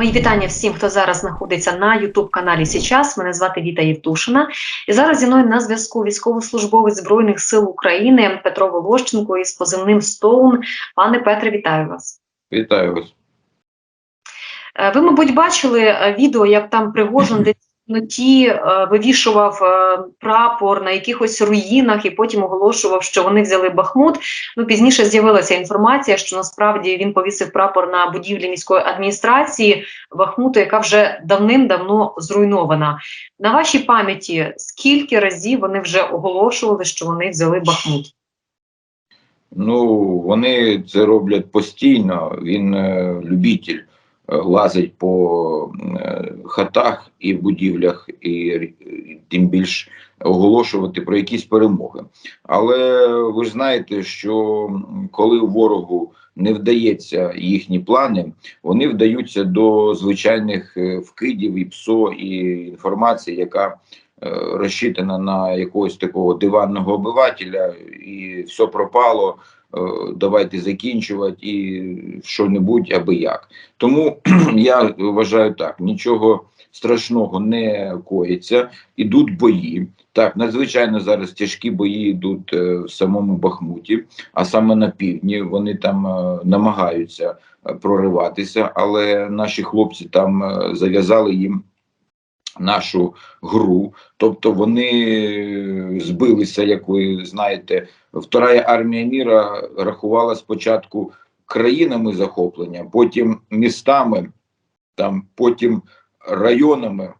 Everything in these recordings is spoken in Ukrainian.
Мої вітання всім, хто зараз знаходиться на Ютуб каналі Січас. Мене звати Віта Євтушина. І зараз зі мною на зв'язку військовослужбовець Збройних сил України Петро Волощенко із позивним Стоун. Пане Петре, вітаю вас. Вітаю вас. Е, Ви, мабуть, бачили е, відео, як там Пригожин десь в темноті е, вивішував е, прапор на якихось руїнах і потім оголошував, що вони взяли Бахмут. Ну пізніше з'явилася інформація, що насправді він повісив прапор на будівлі міської адміністрації Бахмуту, яка вже давним-давно зруйнована. На вашій пам'яті скільки разів вони вже оголошували, що вони взяли Бахмут? Ну, вони це роблять постійно. Він е, любитель лазить по е, хатах і будівлях, і, тим більш оголошувати про якісь перемоги. Але ви ж знаєте, що коли ворогу не вдається їхні плани, вони вдаються до звичайних е, вкидів і ПСО, і інформації, яка е, розчитана на якогось такого диванного обивателя, і все пропало. Е, Давайте закінчувати і що-небудь аби як. Тому я вважаю так: нічого страшного не коїться, ідуть бої. Так, надзвичайно зараз тяжкі бої йдуть е, в самому Бахмуті, а саме на півдні. Вони там е, намагаються прориватися, але наші хлопці там зав'язали їм нашу гру. Тобто вони збилися, як ви знаєте, Вторая армія міра рахувала спочатку країнами захоплення, потім містами, там, потім районами,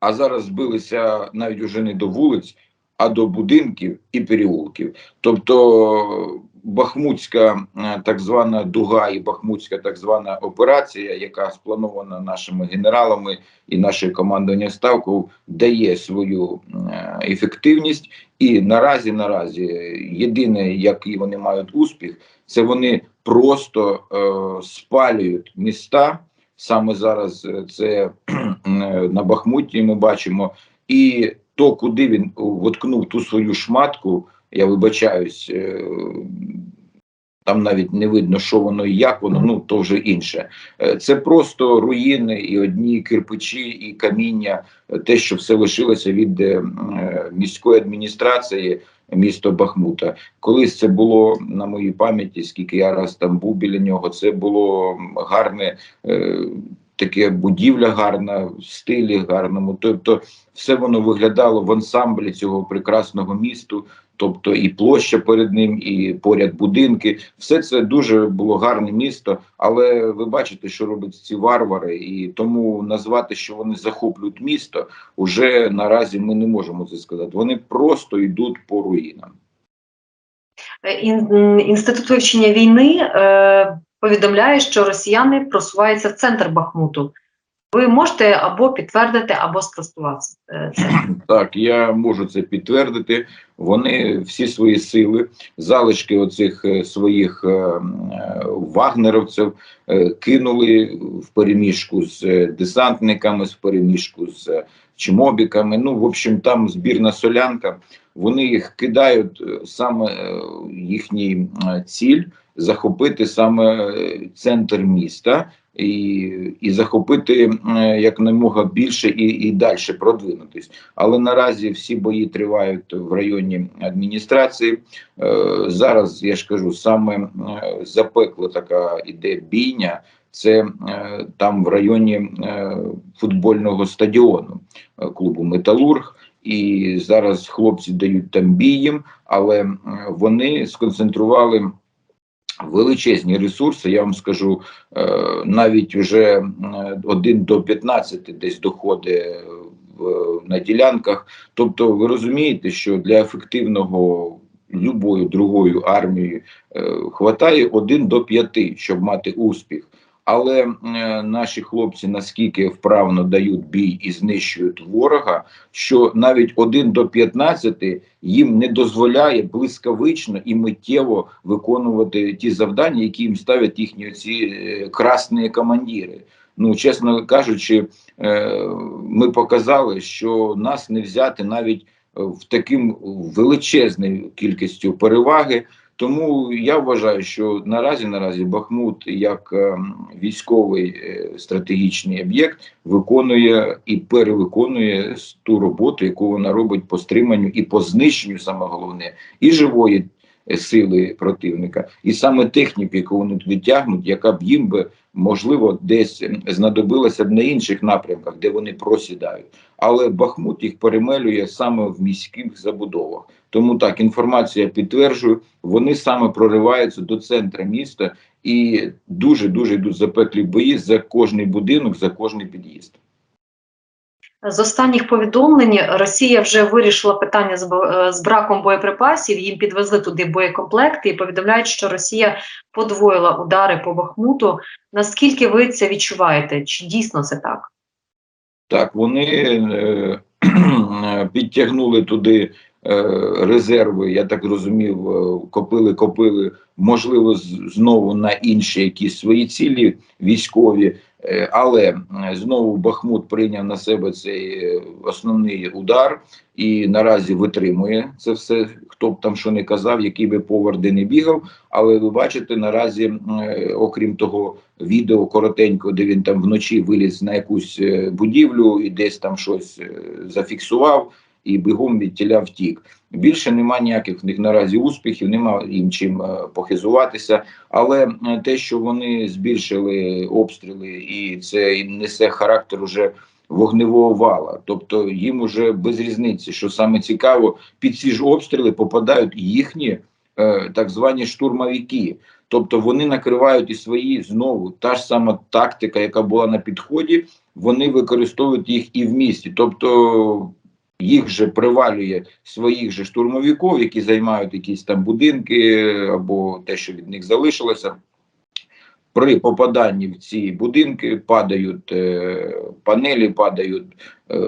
а зараз збилися навіть уже не до вулиць, а до будинків і переулків. Тобто Бахмутська е, так звана дуга і Бахмутська так звана операція, яка спланована нашими генералами і наше командування ставку, дає свою е, ефективність. І наразі, наразі, єдине, який вони мають успіх, це вони просто е, спалюють міста. Саме зараз е, це на Бахмуті ми бачимо, і то, куди він воткнув ту свою шматку, я вибачаюсь, е, там навіть не видно, що воно і як воно, ну то вже інше. Е, Це просто руїни і одні кирпичі, і каміння, е, те, що все лишилося від міської адміністрації місто Бахмута. Колись це було на моїй пам'яті, скільки я раз там був біля нього. Це було гарне. Таке будівля гарна, в стилі гарному. Тобто, все воно виглядало в ансамблі цього прекрасного місту. Тобто і площа перед ним, і поряд будинки. Все це дуже було гарне місто. Але ви бачите, що роблять ці варвари, і тому назвати, що вони захоплюють місто, уже наразі ми не можемо це сказати. Вони просто йдуть по руїнам. Ін- Інститут вивчення війни е, повідомляє, що росіяни просуваються в центр Бахмуту. Ви можете або підтвердити, або спростувати е. Так, я можу це підтвердити. Вони всі свої сили, залишки оцих е, своїх е, вагнеровців кинули в переміжку з десантниками, з переміжку з чмобіками. Ну, в общем, там збірна солянка. Вони їх кидають саме їхній ціль захопити саме центр міста і, і захопити е, якнаймога більше і, і далі продвинутись. Але наразі всі бої тривають в районі адміністрації. Е, зараз я ж кажу, саме е, запекла така іде бійня. Це там в районі футбольного стадіону клубу Металург. І зараз хлопці дають там бій їм, але вони сконцентрували величезні ресурси. Я вам скажу, е, навіть вже один 1 до 15 десь доходить в, на ділянках. Тобто, ви розумієте, що для ефективного любою другою армією е, хватає 1 до 5, щоб мати успіх. Але е, наші хлопці наскільки вправно дають бій і знищують ворога, що навіть 1 до 15 їм не дозволяє блискавично і миттєво виконувати ті завдання, які їм ставлять їхні ці е, красні командири. Ну, чесно кажучи, е, ми показали, що нас не взяти навіть в таким величезною кількістю переваги. Тому я вважаю, що наразі наразі Бахмут як е, військовий е, стратегічний об'єкт виконує і перевиконує ту роботу, яку вона робить по стриманню і по знищенню, саме головне, і живої сили противника, і саме техніки, яку вони туди тягнуть, яка б їм би можливо десь знадобилася б на інших напрямках, де вони просідають. Але Бахмут їх перемелює саме в міських забудовах. Тому так інформація підтверджую, вони саме прориваються до центра міста і дуже дуже йдуть запеклі бої за кожний будинок, за кожний під'їзд. З останніх повідомлень Росія вже вирішила питання е, з браком боєприпасів. Їм підвезли туди боєкомплекти і повідомляють, що Росія подвоїла удари по Бахмуту. Наскільки ви це відчуваєте? Чи дійсно це так? Так, вони е, підтягнули туди е, резерви, я так розумів, копили, копили, можливо, знову на інші якісь свої цілі військові. Е, Але знову Бахмут прийняв на себе цей е, основний удар і наразі витримує це все. Хто б там що не казав, який би поверх де не бігав. Але ви бачите, наразі, е, окрім того відео коротенько, де він там вночі виліз на якусь будівлю і десь там щось зафіксував, і бігом від тіля втік. Більше нема ніяких в них наразі успіхів, нема їм чим е, похизуватися. Але е, те, що вони збільшили обстріли, і це несе характер уже вогневого вала. Тобто їм уже без різниці, що саме цікаво, під ці ж обстріли попадають їхні е, так звані штурмовики. Тобто вони накривають і свої знову та ж сама тактика, яка була на підході, вони використовують їх і в місті. Тобто їх же привалює своїх же штурмовиків, які займають якісь там будинки або те, що від них залишилося. При попаданні в ці будинки падають е, панелі, падають е,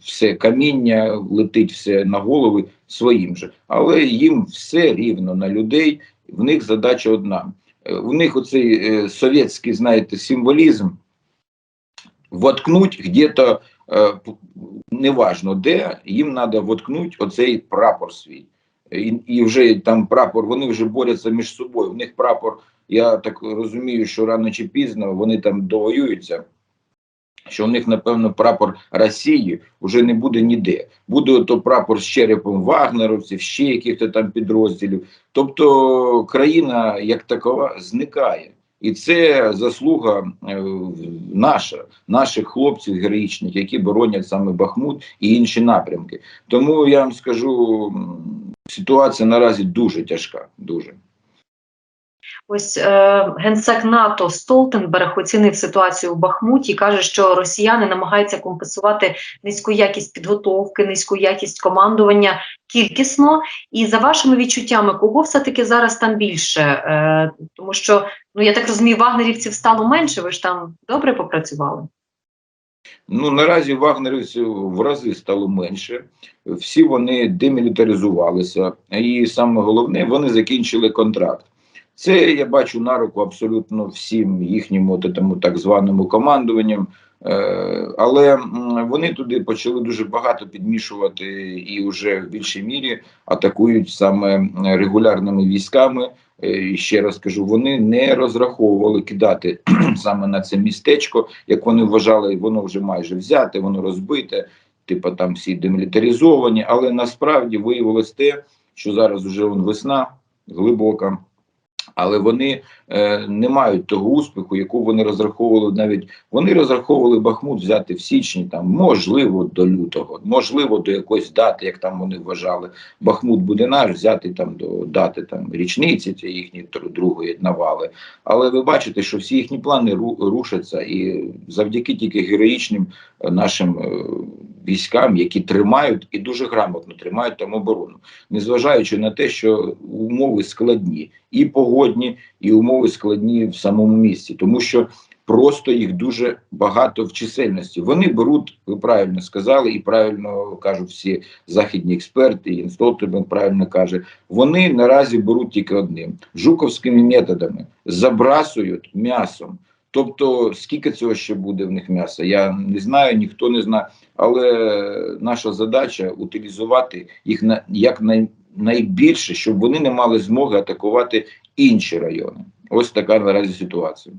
все каміння, летить все на голови своїм же. Але їм все рівно на людей. В них задача одна. Е, У них оцей е, совєтський, знаєте, символізм воткнуть где-то, неважно де, їм треба воткнуть оцей прапор свій. І, і вже там прапор, вони вже борються між собою. У них прапор, я так розумію, що рано чи пізно вони там довоюються. Що в них, напевно, прапор Росії вже не буде ніде. Буде то прапор з черепом вагнеровців, ще яких-то там підрозділів. Тобто країна як такова зникає. І це заслуга е, наша, наших хлопців героїчних, які боронять саме Бахмут і інші напрямки. Тому я вам скажу, ситуація наразі дуже тяжка. Дуже. Ось е, генсек НАТО Столтенберг оцінив ситуацію у Бахмуті каже, що росіяни намагаються компенсувати низьку якість підготовки, низьку якість командування кількісно. І за вашими відчуттями, кого все таки зараз там більше? Е, тому що ну я так розумію, вагнерівців стало менше. Ви ж там добре попрацювали? Ну наразі вагнерівців в рази стало менше. Всі вони демілітаризувалися, і саме головне, вони закінчили контракт. Це я бачу на руку абсолютно всім їхнім от этому так званому командуванням. Е, але вони туди почали дуже багато підмішувати і вже в більшій мірі атакують саме регулярними військами. Е, і ще раз кажу, вони не розраховували кидати саме на це містечко, як вони вважали, воно вже майже взяте, воно розбите, типу там всі демілітаризовані. Але насправді виявилось те, що зараз вже весна глибока. Але вони е, не мають того успіху, яку вони розраховували навіть вони розраховували Бахмут взяти в січні, там можливо до лютого, можливо, до якоїсь дати, як там вони вважали. Бахмут буде наш взяти там до дати там річниці цієї їхньої другої навали. Але ви бачите, що всі їхні плани рушаться, і завдяки тільки героїчним е, нашим е, військам, які тримають і дуже грамотно тримають там оборону, незважаючи на те, що умови складні і погодні, і умови складні в самому місті, тому що просто їх дуже багато в чисельності. Вони беруть, ви правильно сказали, і правильно кажуть всі західні експерти, і Столтенберг правильно каже. Вони наразі беруть тільки одним жуковськими методами, забрасують м'ясом. Тобто, скільки цього ще буде в них м'яса, я не знаю, ніхто не знає. Але наша задача утилізувати їх на як най, найбільше, щоб вони не мали змоги атакувати інші райони. Ось така наразі ситуація.